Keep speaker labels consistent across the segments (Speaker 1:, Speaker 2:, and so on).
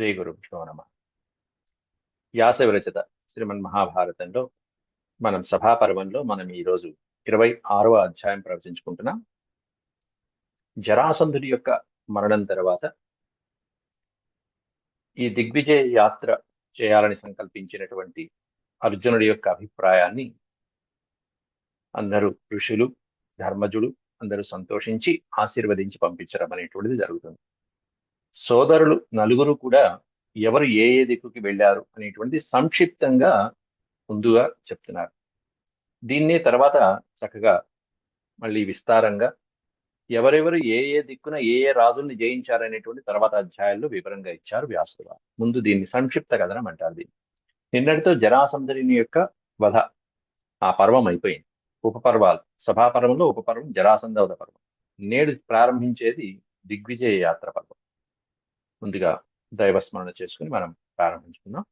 Speaker 1: శ్రీ గురుభ్యో నమ. వ్యాస విరచిత శ్రీమన్ మహాభారతంలో మనం సభాపర్వంలో మనం ఈరోజు ఇరవై ఆరవ అధ్యాయం ప్రవచించుకుంటున్నాం. జరాసంధుడి యొక్క మరణం తర్వాత ఈ దిగ్విజయ యాత్ర చేయాలని సంకల్పించినటువంటి అర్జునుడి యొక్క అభిప్రాయాన్ని అందరూ ఋషులు ధర్మజుడు అందరూ సంతోషించి ఆశీర్వదించి పంపించడం అనేటువంటిది జరుగుతుంది. సోదరులు నలుగురు కూడా ఎవరు ఏ ఏ దిక్కుకి వెళ్ళారు అనేటువంటి సంక్షిప్తంగా ముందుగా చెప్తున్నారు. దీన్ని తర్వాత చక్కగా మళ్ళీ విస్తారంగా ఎవరెవరు ఏ ఏ దిక్కున ఏ ఏ రాజుల్ని జయించారనేటువంటి తర్వాత అధ్యాయాల్లో వివరంగా ఇచ్చారు వ్యాసుడు ముందు దీన్ని సంక్షిప్త కథనం అంటారు దీన్ని. నిన్నటితో జరాసంధరిని యొక్క వధ ఆ పర్వం అయిపోయింది. ఉపపర్వాలు. సభాపర్వంలో ఉపపర్వం జరాసంధవద పర్వం. నేడు ప్రారంభించేది దిగ్విజయ యాత్ర పర్వం. ముందుగా దైవస్మరణ చేసుకుని మనం ప్రారంభించుకుందాం.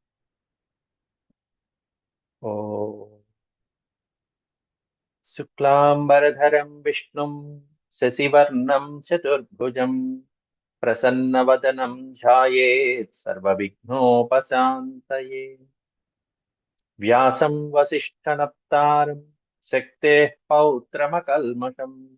Speaker 1: ఓ శుక్లాంబరధరం విష్ణుం శశివర్ణం చతుర్భుజం ప్రసన్నవదనం ధ్యాయేత్ సర్వవిఘ్నోపశాంతయే. వ్యాసం వసిష్ఠనప్తారం శక్తే పౌత్రమకల్మషం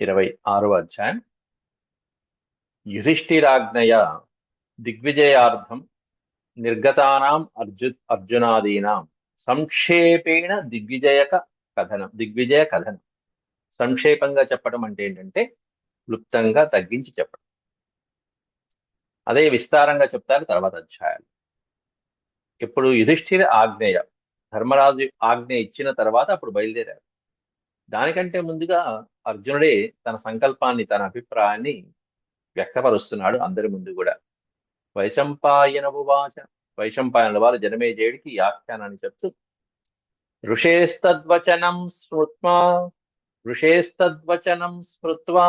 Speaker 1: ఇరవై ఆరవ అధ్యాయం. యుధిష్ఠిరాజ్ఞయ దిగ్విజయార్థం నిర్గతానాం అర్జు అర్జునాదీనాం సంక్షేపేణ దిగ్విజయక కథనం దిగ్విజయ కథనం. సంక్షేపంగా చెప్పడం అంటే ఏంటంటే క్లుప్తంగా తగ్గించి చెప్పడం. అదే విస్తారంగా చెప్తారు తర్వాత అధ్యాయాలు. ఇప్పుడు యుధిష్ఠిర ఆజ్ఞేయ ధర్మరాజు ఆజ్ఞ ఇచ్చిన తర్వాత అప్పుడు బయలుదేరారు. దానికంటే ముందుగా అర్జునుడే తన సంకల్పాన్ని తన అభిప్రాయాన్ని వ్యక్తపరుస్తున్నాడు అందరి ముందు కూడా. వైశంపాయన ఉవాచ వైశంపాయన వారు జనమేజయుడికి ఆఖ్యానాన్ని చెప్తూ ఋషేస్తద్వచనం స్మృత్వా ఋషేస్తద్వచనం స్మృత్వా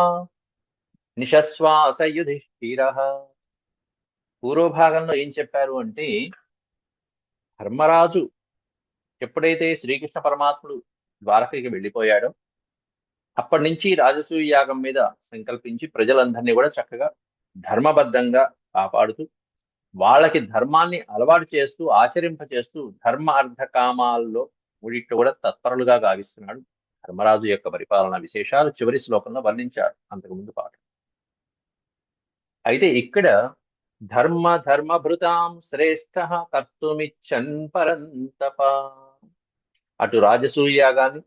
Speaker 1: నిశశ్వాస యుధిష్ఠిర పూర్వభాగంలో ఏం చెప్పారు అంటే ధర్మరాజు ఎప్పుడైతే శ్రీకృష్ణ పరమాత్ముడు ద్వారకకి వెళ్ళిపోయాడు. అప్పటి నుంచి రాజసూయ యాగం మీద సంకల్పించి ప్రజలందరినీ కూడా చక్కగా ధర్మబద్ధంగా కాపాడుతూ వాళ్ళకి ధర్మాన్ని అలవాటు చేస్తూ ఆచరింప చేస్తూ ధర్మ అర్థ కామాల్లో కూడా తత్పరులుగా గావిస్తున్నాడు. ధర్మరాజు యొక్క పరిపాలన విశేషాలు చివరి శ్లోకంలో వర్ణించాడు అంతకుముందు పాట అయితే ఇక్కడ ధర్మ ధర్మభృతాం శ్రేష్ఠ కర్తుమిచ్చన్ పరంతపా అటు రాజసూయ యాగాన్ని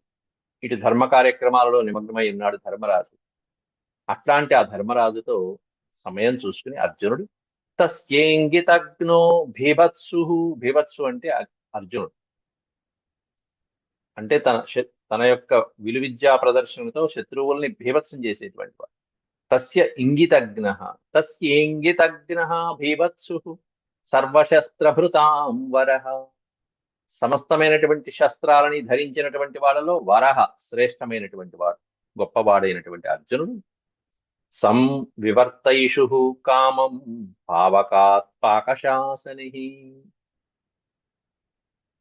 Speaker 1: ఇటు ధర్మ కార్యక్రమాలలో నిమగ్నమై ఉన్నాడు ధర్మరాజు. అట్లాంటి ఆ ధర్మరాజుతో సమయం చూసుకుని అర్జునుడు తస్యేంగితగ్నో భీభత్సు భీభత్సు అంటే అర్జునుడు. అంటే తన తన యొక్క విలువిద్యా ప్రదర్శనతో శత్రువుల్ని భీభత్సం చేసేటువంటి వాడు. తస్య ఇంగితజ్ఞ తస్యేంగితజ్ఞ భీభత్సు సర్వశస్త్రభృతాం వరహ సమస్తమైనటువంటి శస్త్రాలని ధరించినటువంటి వాళ్ళలో వరహ శ్రేష్టమైనటువంటి వాడు గొప్పవాడైనటువంటి అర్జునుడు. సంవివర్తైషు కామం భావకాత్ పాకశాసని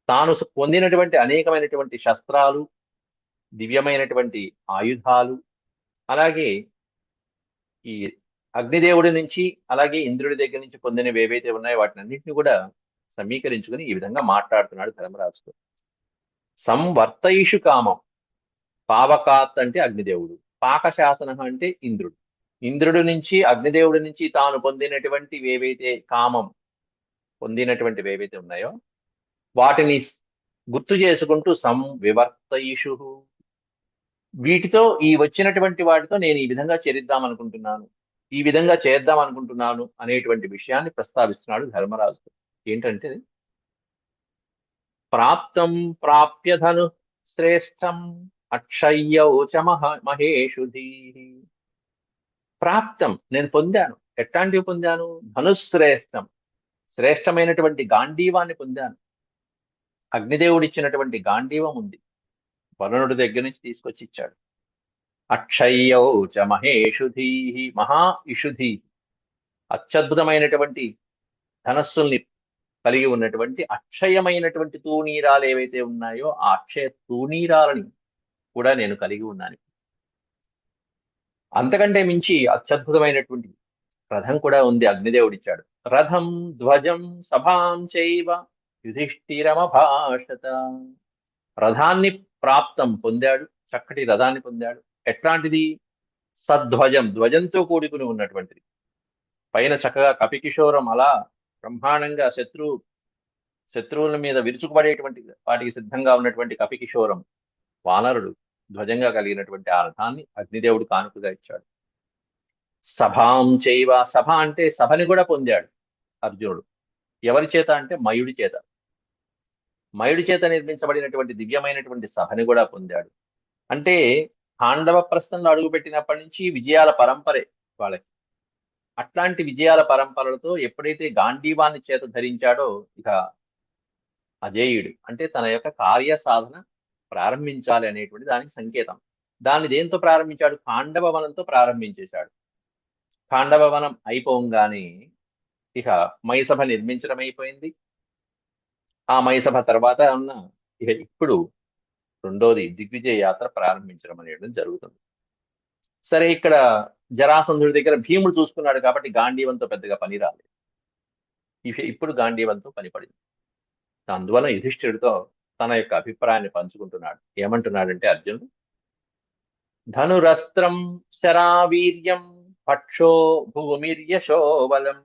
Speaker 1: తాను పొందినటువంటి అనేకమైనటువంటి శస్త్రాలు దివ్యమైనటువంటి ఆయుధాలు అలాగే ఈ అగ్నిదేవుడి నుంచి అలాగే ఇంద్రుడి దగ్గర నుంచి పొందినవి ఏవైతే ఉన్నాయో వాటిని అన్నింటినీ కూడా సమీకరించుకుని ఈ విధంగా మాట్లాడుతున్నాడు ధర్మరాజుతో సంవర్తయిషు కామం. పావకాత్ అంటే అగ్నిదేవుడు. పాకశాసన అంటే ఇంద్రుడు. ఇంద్రుడి నుంచి అగ్నిదేవుడి నుంచి తాను పొందినటువంటి ఏవైతే కామం పొందినటువంటివి ఏవైతే ఉన్నాయో వాటిని గుర్తు చేసుకుంటూ సం వివర్తయిషు వీటితో ఈ వచ్చినటువంటి వాటితో నేను ఈ విధంగా చేరిద్దాం అనుకుంటున్నాను. ఈ విధంగా చేద్దాం అనుకుంటున్నాను అనేటువంటి విషయాన్ని ప్రస్తావిస్తున్నాడు ధర్మరాజు ఏంటంటే ప్రాప్తం ప్రాప్య ధను శ్రేష్టం అక్షయ్యౌ చ మహ మహేషుధీ ప్రాప్తం నేను పొందాను. ఎట్లాంటివి పొందాను? ధనుశ్రేష్టం. శ్రేష్టమైనటువంటి గాంధీవాన్ని పొందాను. అగ్నిదేవుడు ఇచ్చినటువంటి గాంధీవం ఉంది. వరుణుడి దగ్గర నుంచి తీసుకొచ్చి ఇచ్చాడు అక్షయ్యౌ చ మహేషుధీ మహా ఇషుధీ అత్యద్భుతమైనటువంటి ధనస్సుల్ని కలిగి ఉన్నటువంటి అక్షయమైనటువంటి తూనీరాలు ఏవైతే ఉన్నాయో ఆ అక్షయ తూనీరాలని కూడా నేను కలిగి ఉన్నాను. అంతకంటే మించి అత్యద్భుతమైనటువంటి రథం కూడా ఉంది అగ్నిదేవుడిచ్చాడు. రథం ధ్వజం సభాం చైవ యుధిష్ఠిరమభాషత. రథాన్ని ప్రాప్తం పొందాడు చక్కటి రథాన్ని పొందాడు. ఎట్లాంటిది? సధ్వజం ధ్వజంతో కూడుకుని ఉన్నటువంటిది. పైన చక్కగా కపికిషోరం అలా బ్రహ్మాండంగా శత్రు శత్రువుల మీద విరుచుకుపడేటువంటి వాటికి సిద్ధంగా ఉన్నటువంటి కపికిశోరం వానరుడు ధ్వజంగా కలిగినటువంటి ఆ రథాన్ని అగ్నిదేవుడు కానుకగా ఇచ్చాడు. సభాం చేయవ సభ అంటే సభని కూడా పొందాడు అర్జునుడు. ఎవరి చేత అంటే మయుడి చేత. మయుడి చేత నిర్మించబడినటువంటి దివ్యమైనటువంటి సభని కూడా పొందాడు. అంటే పాండవ ప్రస్థంలో అడుగుపెట్టినప్పటి నుంచి విజయాల పరంపరే వాళ్ళకి. అట్లాంటి విజయాల పరంపరలతో ఎప్పుడైతే గాంధీవాన్ని చేత ధరించాడో ఇక అజేయుడు అంటే తన యొక్క కార్య సాధన ప్రారంభించాలి అనేటువంటి దానికి సంకేతం. దాన్ని దేంతో ప్రారంభించాడు? పాండవ వనంతో ప్రారంభించేశాడు. పాండవ వనం అయిపోగానే ఇక మైసభ నిర్మించడం అయిపోయింది. ఆ మైసభ తర్వాత ఉన్న ఇక ఇప్పుడు రెండోది దిగ్విజయ యాత్ర ప్రారంభించడం అనేది జరుగుతుంది. సరే ఇక్కడ జరాసంధుడి దగ్గర భీముడు చూసుకున్నాడు కాబట్టి గాంధీవంతో పెద్దగా పని రాలేదు. ఇప్పుడు గాంధీవంతో పని పడింది. అందువల్ల యుధిష్ఠిరుడితో తన యొక్క అభిప్రాయాన్ని పంచుకుంటున్నాడు. ఏమంటున్నాడంటే అర్జునుడు ధనురస్త్రం శరావీర్యం పక్షో భూమిర్యశోబలం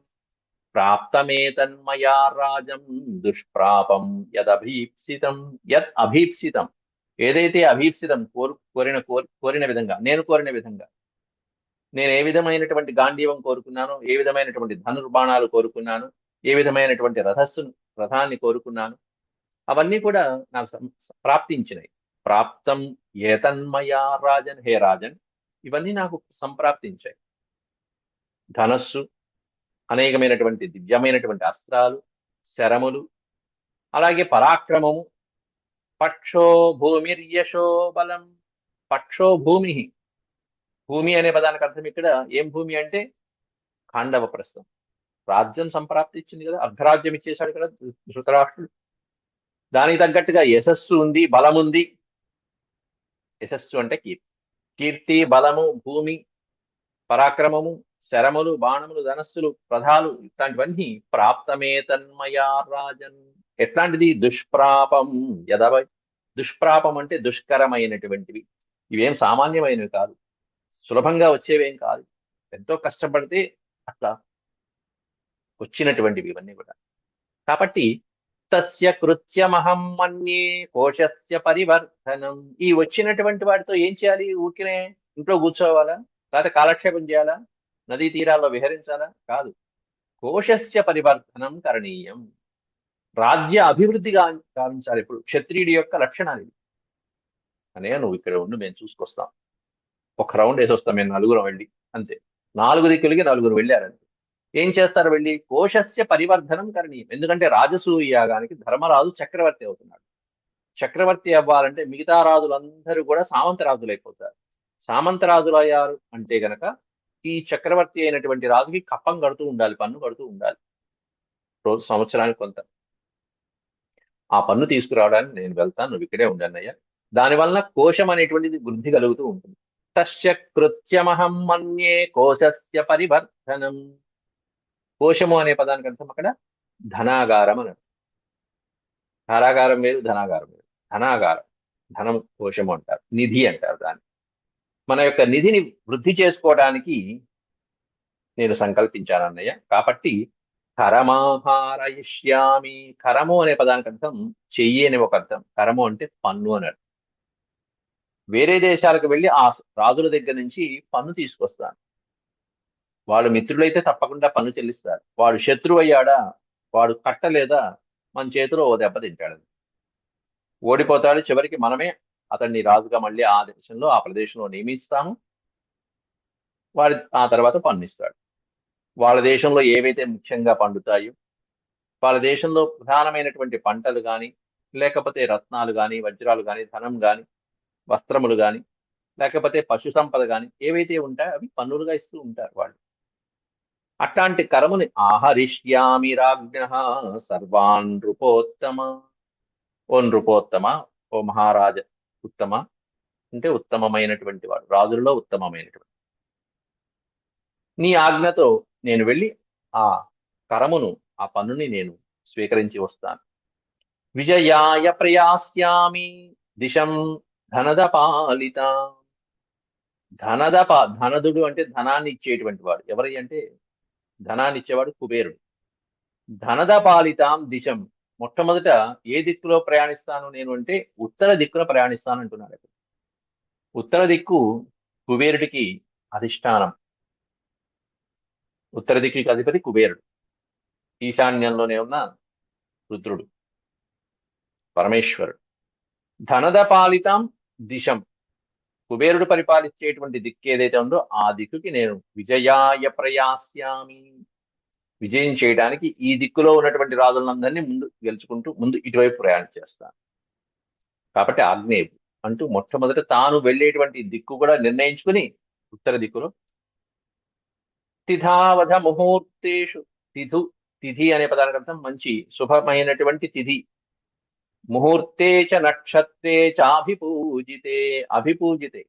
Speaker 1: ప్రాప్తమేతన్మయా రాజం దుష్ప్రాపం యదభీప్సితం యద్ అభీప్సితం ఏదైతే అభీప్సితం కోరు కోరిన కోరిన విధంగా నేను కోరిన విధంగా నేను ఏ విధమైనటువంటి గాంధీవం కోరుకున్నాను ఏ విధమైనటువంటి ధనుర్బాణాలు కోరుకున్నాను ఏ విధమైనటువంటి రథస్సును రథాన్ని కోరుకున్నాను అవన్నీ కూడా నాకు ప్రాప్తించినాయి. ప్రాప్తం ఏతన్మయా రాజన్ హే రాజన్ ఇవన్నీ నాకు సంప్రాప్తించాయి. ధనస్సు అనేకమైనటువంటి దివ్యమైనటువంటి అస్త్రాలు శరములు అలాగే పరాక్రమము పక్షో భూమిర్యశో బలం. పక్షో భూమి. భూమి అనే పదానికి అర్థం ఇక్కడ ఏం భూమి అంటే ఖాండవ ప్రస్థం రాజ్యం సంప్రాప్తి ఇచ్చింది కదా అర్ధరాజ్యం ఇచ్చేశాడు కదా ధృతరాష్ట్రుడు. దానికి తగ్గట్టుగా యశస్సు ఉంది బలం ఉంది. యశస్సు అంటే కీర్తి. కీర్తి బలము భూమి పరాక్రమము శరములు బాణములు ధనస్సులు ప్రధాలు ఇట్లాంటివన్నీ ప్రాప్తమే తన్మయా రాజన్. ఎట్లాంటిది? దుష్ప్రాపం. యదవ దుష్ప్రాపం అంటే దుష్కరమైనటువంటివి. ఇవేం సామాన్యమైనవి కాదు. సులభంగా వచ్చేవేం కాదు. ఎంతో కష్టపడితే అట్లా వచ్చినటువంటివి ఇవన్నీ కూడా. కాబట్టి తస్య కృత్యమహం మన్యే కోశస్య పరివర్తనం ఈ వచ్చినటువంటి వాటితో ఏం చేయాలి? ఊరికినే ఇంట్లో కూర్చోవాలా? లేకపోతే కాలక్షేపం చేయాలా? నదీ తీరాల్లో విహరించాలా? కాదు. కోశస్య పరివర్తనం కరణీయం. రాజ్య అభివృద్ధి గావించాలి. ఇప్పుడు క్షత్రియుడి యొక్క లక్షణాలు ఇవి. అనే నువ్వు ఇక్కడ ఉండి మేము చూసుకొస్తాం. ఒక రౌండ్ వేసి వస్తాం మేము నలుగురం వెళ్ళి. అంతే. నాలుగు దిక్కులకి నలుగురు వెళ్ళారంటే ఏం చేస్తారు వెళ్ళి? కోశస్య పరివర్ధనం కరణీయం. ఎందుకంటే రాజసూయ యాగానికి ధర్మరాజు చక్రవర్తి అవుతున్నాడు. చక్రవర్తి అవ్వాలంటే మిగతా రాజులందరూ కూడా సామంతరాజులు అయిపోతారు సామంతరాజులు అయ్యారు అంటే గనక ఈ చక్రవర్తి అయినటువంటి రాజుకి కప్పం కడుతూ ఉండాలి పన్ను కడుతూ ఉండాలి. రోజు సంవత్సరానికి కొంత. ఆ పన్ను తీసుకురావడానికి నేను వెళ్తాను నువ్వు ఇక్కడే ఉండన్నయ్య దానివల్ల కోశం అనేటువంటిది వృద్ధి కలుగుతూ ఉంటుంది. తస్య కృత్యమహం మన్యే కోశస్య పరివర్ధనం. కోశము అనే పదానికి అర్థం అక్కడ? ధనాగారం అని కారాగారం వేరు ధనాగారం వేరు. ధనాగారం ధనం కోశము అంటారు. నిధి అంటారు దాన్ని. మన యొక్క నిధిని వృద్ధి చేసుకోవడానికి నేను సంకల్పించానన్నయ్య కాబట్టి కరమాహారయిష్యామి కరము అనే పదానికి అర్థం చెయ్యి అనే ఒక అర్థం. కరము అంటే పన్ను అన్నాడు వేరే దేశాలకు వెళ్ళి ఆ రాజుల దగ్గర నుంచి పన్ను తీసుకొస్తాను. వాళ్ళు మిత్రులైతే తప్పకుండా పన్ను చెల్లిస్తారు. వాడు శత్రువు అయ్యాడా వాడు కట్టలేదా? మన చేతిలో ఓ దెబ్బ తింటాడు. ఓడిపోతాడు. చివరికి మనమే అతన్ని రాజుగా మళ్ళీ ఆ దేశంలో ఆ ప్రదేశంలో నియమిస్తాము. వారి ఆ తర్వాత పన్నిస్తాడు వాళ్ళ దేశంలో ఏవైతే ముఖ్యంగా పండుతాయో వాళ్ళ దేశంలో ప్రధానమైనటువంటి పంటలు కానీ లేకపోతే రత్నాలు కానీ వజ్రాలు కానీ ధనం కానీ వస్త్రములు కానీ లేకపోతే పశు సంపద కానీ ఏవైతే ఉంటాయో అవి పన్నులుగా ఇస్తూ ఉంటారు వాళ్ళు. అట్లాంటి కరముని ఆహరిష్యామి రాజ్ఞ సర్వాన్ నృపోత్తమ ఓ నృపోత్తమ ఓ మహారాజ ఉత్తమ అంటే ఉత్తమమైనటువంటి వాడు రాజుల్లో ఉత్తమమైనటువంటి నీ ఆజ్ఞతో నేను వెళ్ళి ఆ కరమును ఆ పన్నుని నేను స్వీకరించి వస్తాను. విజయాయ ప్రయాస్యామి దిశం ధనద పాలిత ధనదప ధనదుడు అంటే ధనాన్ని ఇచ్చేటువంటి వాడు. ఎవరి అంటే ధనాన్ని ఇచ్చేవాడు కుబేరుడు. ధనద పాలితాం దిశం. మొట్టమొదట ఏ దిక్కులో ప్రయాణిస్తాను నేను అంటే ఉత్తర దిక్కున ప్రయాణిస్తాను అంటున్నాడు ఉత్తర దిక్కు కుబేరుడికి అధిష్టానం. ఉత్తర దిక్కుకి అధిపతి కుబేరుడు. ఈశాన్యంలోనే ఉన్న రుద్రుడు. పరమేశ్వరుడు. ధనదపాలితం దిశం. కుబేరుడు పరిపాలించేటువంటి దిక్కు ఏదైతే ఉందో ఆ దిక్కుకి నేను విజయాయ ప్రయాస్యామి. విజయం చేయడానికి ఈ దిక్కులో ఉన్నటువంటి రాజులందరినీ ముందు గెలుచుకుంటూ ముందు ఇటువైపు ప్రయాణం చేస్తాను. కాబట్టి ఆగ్నేయుడు అంటూ మొట్టమొదట తాను వెళ్ళేటువంటి దిక్కు కూడా నిర్ణయించుకుని ఉత్తర దిక్కులో తిథావధ ముహూర్తేషు తిథు తిథి అనే పదానికి అర్థం మంచి శుభమైనటువంటి తిథి. ముహూర్తే చ నక్షత్రే చాభిపూజితే అభిపూజితే.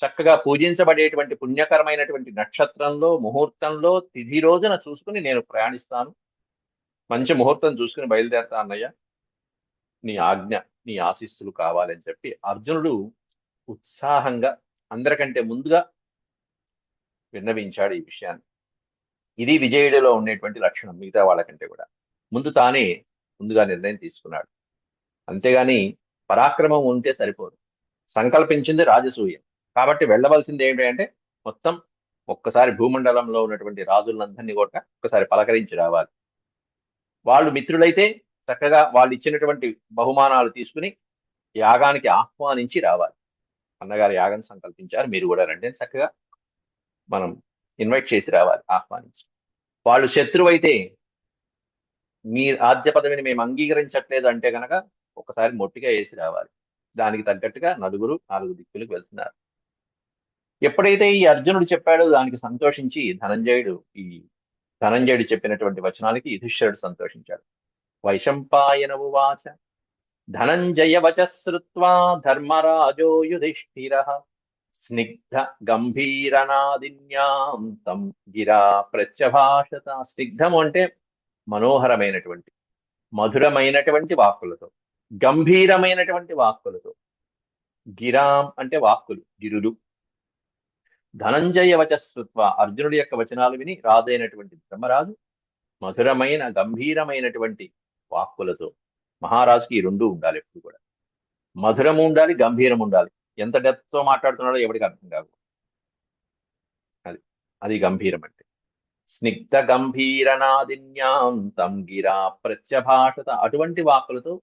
Speaker 1: చక్కగా పూజించబడేటువంటి పుణ్యకరమైనటువంటి నక్షత్రంలో ముహూర్తంలో తిథి రోజున చూసుకుని నేను ప్రయాణిస్తాను. మంచి ముహూర్తం చూసుకుని బయలుదేరతా అన్నయ్య. నీ ఆజ్ఞ నీ ఆశీస్సులు కావాలని చెప్పి అర్జునుడు ఉత్సాహంగా అందరికంటే ముందుగా విన్నవించాడు ఈ విషయాన్ని. ఇది విజయుడిలో ఉండేటువంటి లక్షణం మిగతా వాళ్ళకంటే కూడా. ముందు తానే ముందుగా నిర్ణయం తీసుకున్నాడు. అంతేగాని పరాక్రమం ఉంటే సరిపోదు. సంకల్పించింది రాజసూయం. కాబట్టి వెళ్ళవలసింది ఏంటంటే మొత్తం ఒక్కసారి భూమండలంలో ఉన్నటువంటి రాజులందరినీ కూడా ఒక్కసారి పలకరించి రావాలి. వాళ్ళు మిత్రులైతే చక్కగా వాళ్ళు ఇచ్చినటువంటి బహుమానాలు తీసుకుని యాగానికి ఆహ్వానించి రావాలి. అన్నగారు యాగం సంకల్పించారు. మీరు కూడా రండి చక్కగా మనం ఇన్వైట్ చేసి రావాలి ఆహ్వానించి. వాళ్ళు శత్రువు అయితే మీ ఆద్య పదవిని మేము అంగీకరించట్లేదు అంటే కనుక ఒకసారి మొట్టిగా వేసి రావాలి. దానికి తగ్గట్టుగా నలుగురు నాలుగు దిక్కులకు వెళ్తున్నారు. ఎప్పుడైతే ఈ అర్జునుడు చెప్పాడో దానికి సంతోషించి ధనంజయుడు ఈ ధనంజయుడు చెప్పినటువంటి వచనాలకి యుధిష్ఠరుడు సంతోషించాడు. వైశంపాయన ఉవాచ ధనంజయ వచ శ్రుత్వా ధర్మరాజో యుధిష్ఠిర. స్నిగ్ధ గంభీరనాదిన్యాం తం గిరా ప్రత్యభాషత. స్నిగ్ధము అంటే మనోహరమైనటువంటి మధురమైనటువంటి వాక్కులతో గంభీరమైనటువంటి వాక్కులతో. గిరాం అంటే వాక్కులు గిరులు. ధనంజయ వచస్వత్వ అర్జునుడి యొక్క వచనాలు విని రాజైనటువంటి ధర్మరాజు మధురమైన గంభీరమైనటువంటి వాక్కులతో. మహారాజుకి ఈ రెండు ఉండాలి ఎప్పుడు కూడా. మధురము ఉండాలి గంభీరం ఉండాలి. ఎంత డెప్త్తో మాట్లాడుతున్నాడో ఎవరికి అర్థం కాదు. అది అది గంభీరం అంటే స్నిగ్ధ గంభీరనాదిన్యాంతం గిరా ప్రత్యభాషత అటువంటి వాక్కులతో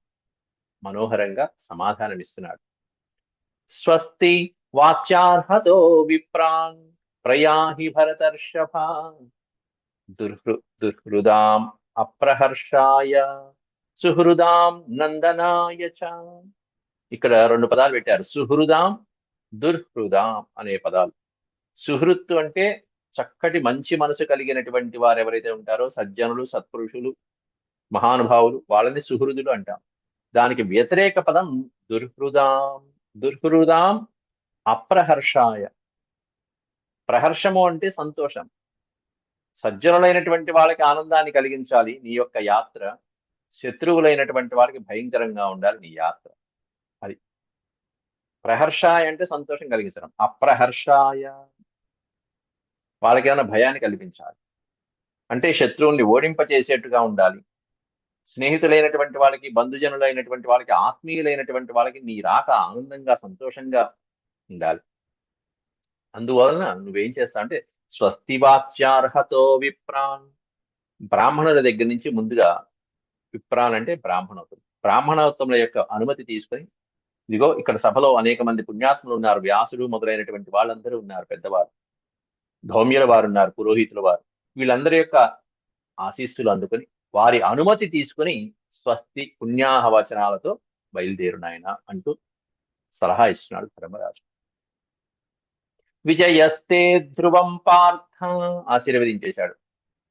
Speaker 1: మనోహరంగా సమాధానమిస్తున్నాడు. స్వస్తి వాచ్యార్హతో విప్రాన్ ప్రయాహి భరతర్షభ దుర్హృ దుర్హృదాం అప్రహర్షాయ సుహృదాం నందనాయ చ ఇక్కడ రెండు పదాలు పెట్టారు. సుహృదాం దుర్హృదాం అనే పదాలు. సుహృత్తు అంటే చక్కటి మంచి మనసు కలిగినటువంటి వారు ఎవరైతే ఉంటారో సజ్జనులు సత్పురుషులు మహానుభావులు వాళ్ళని సుహృదులు అంటాం. దానికి వ్యతిరేక పదం దుర్హృదాం. దుర్హృదాం అప్రహర్షాయ. ప్రహర్షము అంటే సంతోషం. సజ్జనులైనటువంటి వాళ్ళకి ఆనందాన్ని కలిగించాలి నీ యొక్క యాత్ర. శత్రువులైనటువంటి వారికి భయంకరంగా ఉండాలి నీ యాత్ర. అది. ప్రహర్షాయ అంటే సంతోషం కలిగించడం. అప్రహర్షాయ వాళ్ళకి ఏమైనా భయాన్ని కల్పించాలి. అంటే శత్రువుల్ని ఓడింపచేసేట్టుగా ఉండాలి. స్నేహితులైనటువంటి వాళ్ళకి బంధుజనులైనటువంటి వాళ్ళకి ఆత్మీయులైనటువంటి వాళ్ళకి నీ రాక ఆనందంగా సంతోషంగా ఉండాలి. అందువలన నువ్వేం చేస్తావు అంటే స్వస్తివాచ్యార్హతో విప్రాన్. బ్రాహ్మణుల దగ్గర నుంచి ముందుగా విప్రాన్ అంటే బ్రాహ్మణోత్తం బ్రాహ్మణోత్తముల యొక్క అనుమతి తీసుకొని ఇదిగో ఇక్కడ సభలో అనేక మంది పుణ్యాత్ములు ఉన్నారు వ్యాసుడు మొదలైనటువంటి వాళ్ళందరూ ఉన్నారు పెద్దవారు. ధౌమ్యుల వారు ఉన్నారు పురోహితుల వారు. వీళ్ళందరి యొక్క ఆశీస్సులు అందుకొని వారి అనుమతి తీసుకుని స్వస్తి పుణ్యాహవచనాలతో బయలుదేరు నాయన అంటూ సలహా ఇస్తున్నాడు ధర్మరాజు. విజయస్తే ధ్రువం పార్థ ఆశీర్వదించేశాడు.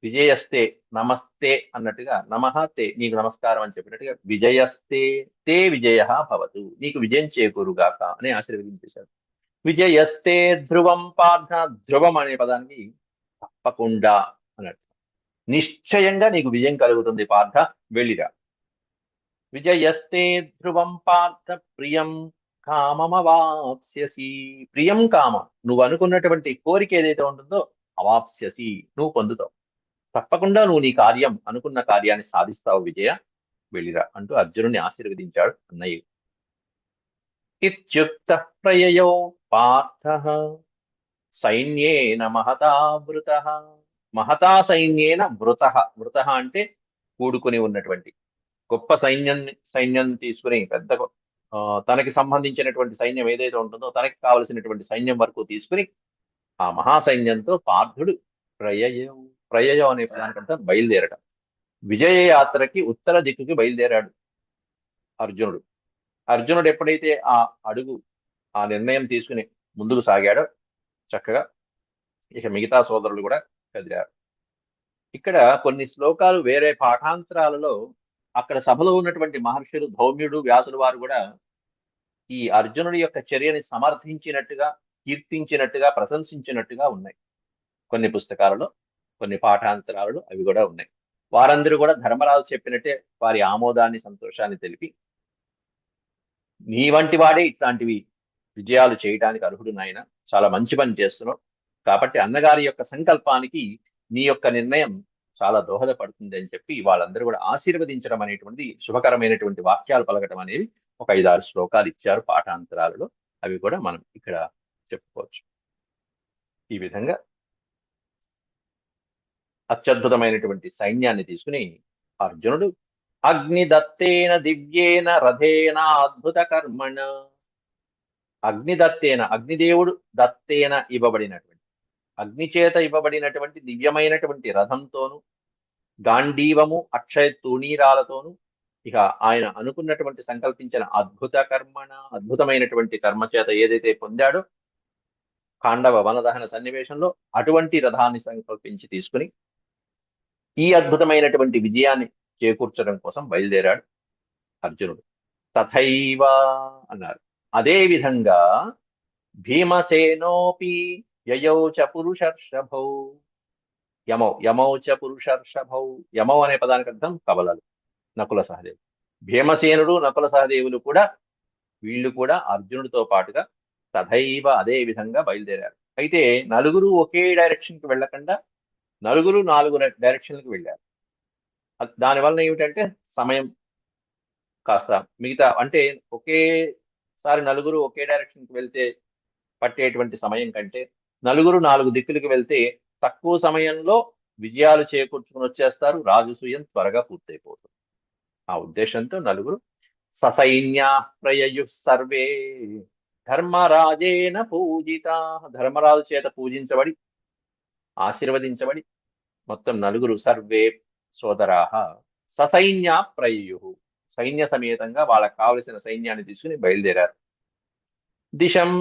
Speaker 1: విజయస్తే నమస్తే అన్నట్టుగా నమః తే నీకు నమస్కారం అని చెప్పినట్టుగా విజయస్తే తే విజయ భవతు. నీకు విజయం చేకూరుగాక అని ఆశీర్వదించేశాడు. విజయస్తే ధ్రువం పార్థ ధ్రువం అనే పదానికి తప్పకుండా అన్నట్టు. నిశ్చయంగా నీకు విజయం కలుగుతుంది పార్థ వెళ్ళిరా. విజయస్తే ధ్రువం పార్థ ప్రియం కామమవాప్స్యసి. ప్రియం కామ నువ్వు అనుకున్నటువంటి కోరిక ఏదైతే ఉంటుందో అవాప్స్యసి నువ్వు పొందుతావు. తప్పకుండా నువ్వు నీ కార్యం అనుకున్న కార్యాన్ని సాధిస్తావు విజయ. వెళ్ళిరా అంటూ అర్జునుడిని ఆశీర్వదించాడు అన్నయ్య. ఇత్యుక్త ప్రయయో పార్థ. సైన్యేన మహతావృత మహతా సైన్యేన మృత. మృత అంటే కూడుకుని ఉన్నటువంటి. గొప్ప సైన్యం సైన్యం తీసుకుని పెద్ద తనకి సంబంధించినటువంటి సైన్యం ఏదైతే ఉంటుందో తనకి కావలసినటువంటి సైన్యం వరకు తీసుకుని ఆ మహాసైన్యంతో పార్థుడు ప్రయయం. ప్రయయం అనే దానికంటే బయలుదేరడం విజయ యాత్రకి ఉత్తర దిక్కుకి బయలుదేరాడు అర్జునుడు. అర్జునుడు ఎప్పుడైతే ఆ అడుగు ఆ నిర్ణయం తీసుకుని ముందుకు సాగాడో చక్కగా ఇక మిగతా సోదరులు కూడా కదిలారు. ఇక్కడ కొన్ని శ్లోకాలు వేరే పాఠాంతరాలలో అక్కడ సభలో ఉన్నటువంటి మహర్షులు భౌమ్యుడు వ్యాసుడు వారు కూడా ఈ అర్జునుడి యొక్క చర్యని సమర్థించినట్టుగా కీర్తించినట్టుగా ప్రశంసించినట్టుగా ఉన్నాయి కొన్ని పుస్తకాలలో. కొన్ని పాఠాంతరాలు అవి కూడా ఉన్నాయి. వారందరూ కూడా ధర్మరాజు చెప్పినట్టే వారి ఆమోదాన్ని సంతోషాన్ని తెలిపి నీ వంటి వాడే ఇట్లాంటివి విజయాలు చేయడానికి అర్హుడు నాయన. చాలా మంచి పని చేస్తున్నావు. కాబట్టి అన్నగారి యొక్క సంకల్పానికి నీ యొక్క నిర్ణయం చాలా దోహదపడుతుంది అని చెప్పి వాళ్ళందరూ కూడా ఆశీర్వదించడం అనేటువంటి శుభకరమైనటువంటి వాక్యాలు పలకటం అనేది ఒక ఐదారు శ్లోకాలు ఇచ్చారు పాఠాంతరాలలో. అవి కూడా మనం ఇక్కడ చెప్పుకోవచ్చు. ఈ విధంగా అత్యద్భుతమైనటువంటి సైన్యాన్ని తీసుకుని అర్జునుడు అగ్నిదత్తేన దివ్యేన రథేన అద్భుత కర్మణ. అగ్నిదత్తేన అగ్నిదేవుడు దత్తేన ఇవ్వబడినటువంటి అగ్నిచేత ఇవ్వబడినటువంటి దివ్యమైనటువంటి రథంతోను గాంధీవము అక్షయ తూణీరాలతోను ఇక ఆయన అనుకున్నటువంటి సంకల్పించిన అద్భుత కర్మణ అద్భుతమైనటువంటి కర్మ చేత ఏదైతే పొందాడో కాండవ వనదహన సన్నివేశంలో అటువంటి రథాన్ని సంకల్పించి తీసుకుని ఈ అద్భుతమైనటువంటి విజయాన్ని చేకూర్చడం కోసం బయలుదేరాడు అర్జునుడు. తథైవా అన్నారు. అదే విధంగా భీమసేనోపి యయౌ చ పురుషర్షభౌ. యమౌ యమౌ చ పురుషర్షభౌ. యమౌ అనే పదానికి అర్థం కబలలు నకుల సహదేవులు. భీమసేనుడు నకుల సహదేవులు కూడా వీళ్ళు కూడా అర్జునుడితో పాటుగా తథైవ అదే విధంగా బయలుదేరారు. అయితే నలుగురు ఒకే డైరెక్షన్కి వెళ్ళకుండా నలుగురు నాలుగు డైరెక్షన్లకు వెళ్ళారు. దానివల్ల ఏమిటంటే సమయం కాస్త మిగతా అంటే ఒకేసారి నలుగురు ఒకే డైరెక్షన్కి వెళ్తే పట్టేటువంటి సమయం కంటే నలుగురు నాలుగు దిక్కులకు వెళ్తే తక్కువ సమయంలో విజయాలు చేకూర్చుకుని వచ్చేస్తారు. రాజసూయం త్వరగా పూర్తయిపోతుంది. ఆ ఉద్దేశంతో నలుగురు ససైన్యా ప్రయయు సర్వే ధర్మరాజేన పూజిత. ధర్మరాజు చేత పూజించబడి ఆశీర్వదించబడి మొత్తం నలుగురు సర్వే సోదరాహ ససైన్య ప్రయు సైన్య సమేతంగా వాళ్ళకు కావలసిన సైన్యాన్ని తీసుకుని బయలుదేరారు. దిశం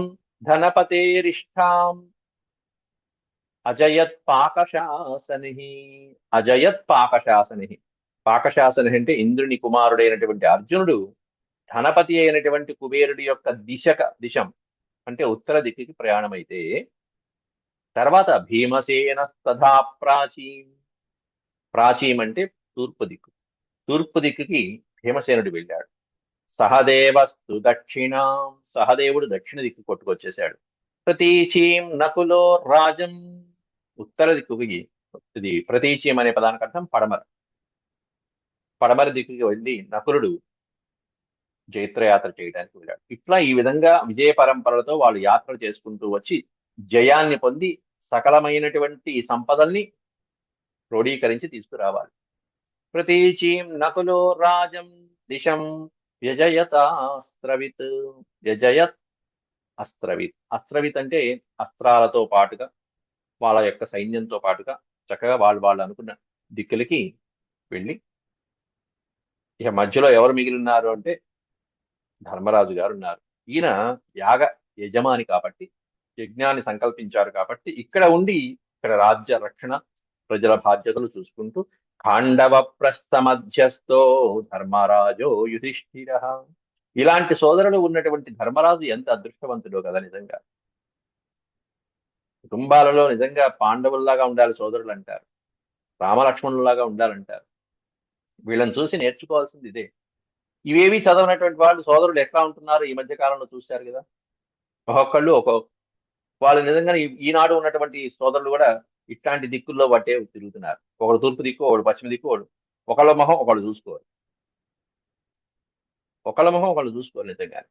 Speaker 1: ధనపతేరిష్టాం. అజయత్ పాకశాసని అజయత్ పాకశాసని పాకశాసని అంటే ఇంద్రుని కుమారుడైనటువంటి అర్జునుడు ధనపతి అయినటువంటి కుబేరుడి యొక్క దిశక దిశం అంటే ఉత్తర దిక్కుకి ప్రయాణమైతే తర్వాత భీమసేన తథా ప్రాచీం ప్రాచీం అంటే తూర్పు దిక్కు. తూర్పు దిక్కుకి భీమసేనుడు వెళ్ళాడు. సహదేవస్తు దక్షిణాం. సహదేవుడు దక్షిణ దిక్కు కొట్టుకొచ్చేశాడు. ప్రతీచీం నకులో రాజం. ఉత్తర దిక్కుకి ఇది ప్రతీచీం అనే పదానికి అర్థం పడమర. పడమర దిక్కుకి వెళ్ళి నకులుడు జైత్రయాత్ర చేయడానికి వెళ్ళాడు. ఇట్లా ఈ విధంగా విజయ పరంపరలతో వాళ్ళు యాత్రలు చేసుకుంటూ వచ్చి జయాన్ని పొంది సకలమైనటువంటి సంపదల్ని క్రోడీకరించి తీసుకురావాలి. ప్రతీచీం నకులో రాజం దిశం వ్యజయతాస్త్రవిత్ వ్యజయత్ అస్త్రవిత్. అస్త్రవిత్ అంటే అస్త్రాలతో పాటుగా వాళ్ళ యొక్క సైన్యంతో పాటుగా చక్కగా వాళ్ళు వాళ్ళు అనుకున్న దిక్కులకి వెళ్ళి ఇక మధ్యలో ఎవరు మిగిలి ఉన్నారు అంటే ధర్మరాజు గారు ఉన్నారు. ఈయన యాగ యజమాని కాబట్టి యజ్ఞాన్ని సంకల్పించారు కాబట్టి ఇక్కడ ఉండి ఇక్కడ రాజ్య రక్షణ ప్రజల బాధ్యతలు చూసుకుంటూ ఖాండవ ప్రస్థ మధ్యస్థో ధర్మరాజో యుధిష్ఠిర. ఇలాంటి సోదరులు ఉన్నటువంటి ధర్మరాజు ఎంత అదృష్టవంతుడో కదా నిజంగా. కుటుంబాలలో నిజంగా పాండవుల్లాగా ఉండాలి సోదరులు అంటారు. రామలక్ష్మణుల్లాగా ఉండాలంటారు. వీళ్ళని చూసి నేర్చుకోవాల్సింది ఇదే. ఇవేవి చదవనటువంటి వాళ్ళు సోదరులు ఎట్లా ఉంటున్నారు? ఈ మధ్య కాలంలో చూశారు కదా. ఒక్కొక్కళ్ళు ఒక్కొక్క వాళ్ళు నిజంగా ఈనాడు ఉన్నటువంటి సోదరులు కూడా ఇట్లాంటి దిక్కుల్లో బట్టే తిరుగుతున్నారు. ఒకడు తూర్పు దిక్కు ఒకడు పశ్చిమ దిక్కు ఒకడు ఒకళ్ళ మొహం ఒకళ్ళు చూసుకోరు. ఒకళ్ళ మొహం ఒకళ్ళు చూసుకోరు నిజంగా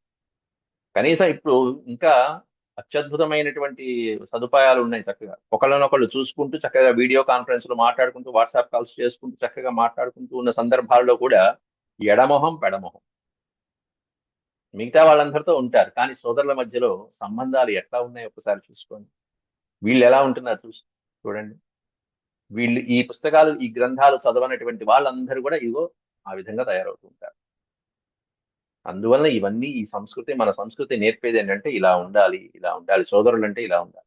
Speaker 1: కనీసం ఇప్పుడు ఇంకా అత్యద్భుతమైనటువంటి సదుపాయాలు ఉన్నాయి చక్కగా. ఒకళ్ళనొకళ్ళు చూసుకుంటూ చక్కగా వీడియో కాన్ఫరెన్స్లో మాట్లాడుకుంటూ వాట్సాప్ కాల్స్ చేసుకుంటూ చక్కగా మాట్లాడుకుంటూ ఉన్న సందర్భాల్లో కూడా ఎడమొహం పెడమొహం. మిగతా వాళ్ళందరితో ఉంటారు. కానీ సోదరుల మధ్యలో సంబంధాలు ఎట్లా ఉన్నాయో ఒకసారి చూసుకోండి. వీళ్ళు ఎలా ఉంటున్నారు చూసి చూడండి. వీళ్ళు ఈ పుస్తకాలు ఈ గ్రంథాలు చదవనటువంటి వాళ్ళందరూ కూడా ఇగో ఆ విధంగా తయారవుతుంటారు అందువల్ల ఇవన్నీ ఈ సంస్కృతి మన సంస్కృతి నేర్పేది ఏంటంటే ఇలా ఉండాలి ఇలా ఉండాలి సోదరులు అంటే ఇలా ఉండాలి.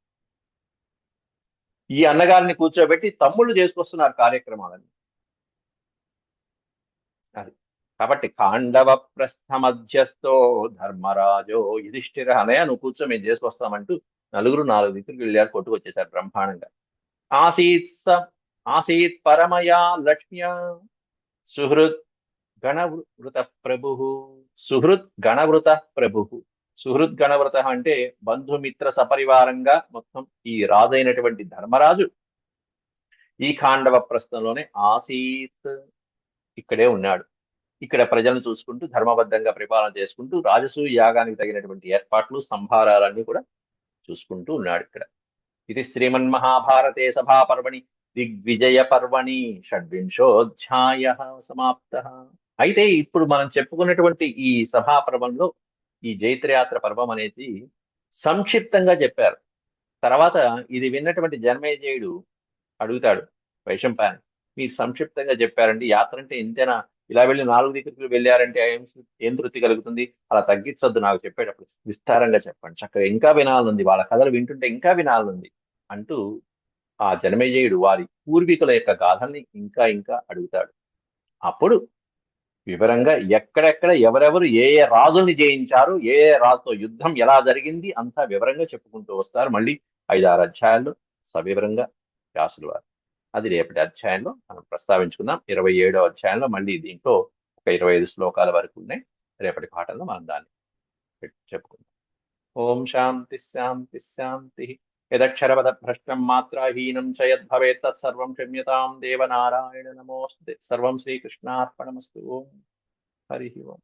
Speaker 1: ఈ అన్నగారిని కూర్చోబెట్టి తమ్ముళ్ళు చేసుకొస్తున్నారు కార్యక్రమాలని అది. కాబట్టి ఖాండవ ప్రస్థ మధ్యస్థో ధర్మరాజో యుధిష్ఠిర అనయ నువ్వు కూర్చో మేము చేసుకొస్తామంటూ నలుగురు నాలుగు దిక్కులు వెళ్ళారు కొట్టుకొచ్చేశారు బ్రహ్మాండంగా. ఆసీత్ స ఆసీత్ పరమయా లక్ష్మ్య సుహృత్ గణవృత ప్రభు సుహృత్ గణవృత ప్రభు సుహృత్ గణవృత అంటే బంధుమిత్ర సపరివారంగా మొత్తం ఈ రాజైనటువంటి ధర్మరాజు. ఈ ఖాండవ ప్రస్థంలోనే ఆసీత్ ఇక్కడే ఉన్నాడు. ఇక్కడ ప్రజలను చూసుకుంటూ ధర్మబద్ధంగా పరిపాలన చేసుకుంటూ రాజసూయ యాగానికి తగినటువంటి ఏర్పాట్లు సంభారాలన్నీ కూడా చూసుకుంటూ ఉన్నాడు ఇక్కడ. ఇది శ్రీమన్ మహాభారతే సభా పర్వణి దిగ్విజయ పర్వణి. షడ్వింశోధ్యాయ సమాప్త. అయితే ఇప్పుడు మనం చెప్పుకున్నటువంటి ఈ సభా పర్వంలో ఈ జైత్రయాత్ర పర్వం అనేది సంక్షిప్తంగా చెప్పారు. తర్వాత ఇది విన్నటువంటి జన్మేజయుడు అడుగుతాడు వైశంపాయన్ మీ సంక్షిప్తంగా చెప్పారండి యాత్ర అంటే ఇంతేనా? ఇలా వెళ్ళి నాలుగు దగ్గరికి వెళ్ళారంటే ఏం ఏం తృప్తి కలుగుతుంది? అలా తగ్గించొద్దు నాకు చెప్పేటప్పుడు విస్తారంగా చెప్పండి. చక్కగా ఇంకా వినాలనుంది. వాళ్ళ కథలు వింటుంటే ఇంకా వినాలనుంది అంటూ ఆ జనమేజయుడు వారి పూర్వీకుల యొక్క గాథల్ని ఇంకా ఇంకా అడుగుతాడు. అప్పుడు వివరంగా ఎక్కడెక్కడ ఎవరెవరు ఏ ఏ రాజుల్ని జయించారు ఏ ఏ రాజుతో యుద్ధం ఎలా జరిగింది అంతా వివరంగా చెప్పుకుంటూ వస్తారు. మళ్ళీ ఐదారు అధ్యాయాల్లో సవివరంగా వ్యాసులు వారు. అది రేపటి అధ్యాయంలో మనం ప్రస్తావించుకుందాం. ఇరవై ఏడో అధ్యాయంలో మళ్ళీ దీంట్లో ఒక ఇరవై ఐదు శ్లోకాల వరకు ఉన్నాయి. రేపటి పాఠంలో మనం దాన్ని చెప్పుకుందాం. ఓం శాంతి శాంతి శాంతి. యదక్షరవద భ్రష్టం మాత్రాహీనం చ యద్భవేత్ తత్సర్వం క్షమ్యతాం. దేవనారాయణ నమోస్తే సర్వం శ్రీకృష్ణార్పణమస్తు. ఓం హరి ఓం.